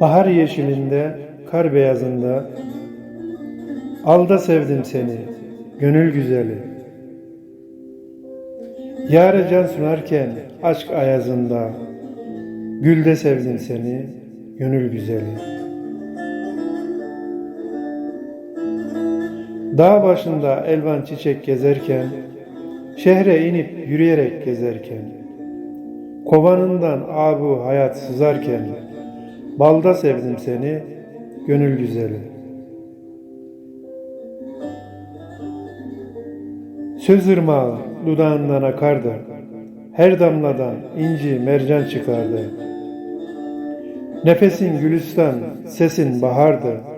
Bahar yeşilinde, kar beyazında, Alda sevdim seni, gönül güzeli. Yâre can sunarken aşk ayazında, Gülde sevdim seni, gönül güzeli. Dağ başında elvan çiçek gezerken, Şehre inip yürüyerek gezerken, Kovanından abu hayat sızarken, Balda sevdim seni, gönül güzeli. Söz ırmağı dudağından akardı, her damladan inci mercan çıkardı. Nefesin gülistan, sesin bahardı.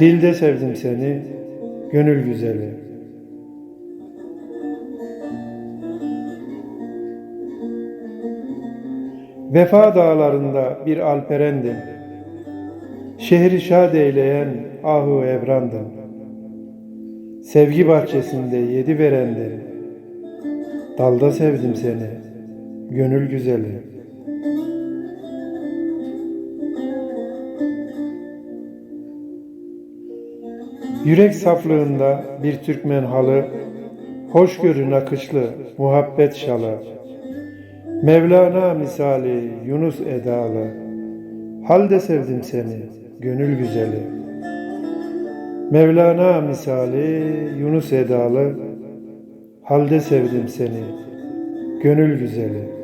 Dilde sevdim seni, gönül güzeli. Vefa dağlarında bir alperendim. Şehri şad eyleyen ahu ebrandım. Sevgi bahçesinde yedi verendim. Dalda sevdim seni, gönül güzeli. Yürek saflığında bir Türkmen halı, hoşgörü nakışlı muhabbet şalı. Mevlana misali Yunus edalı, halde sevdim seni, gönül güzeli. Mevlana misali Yunus edalı, halde sevdim seni, gönül güzeli.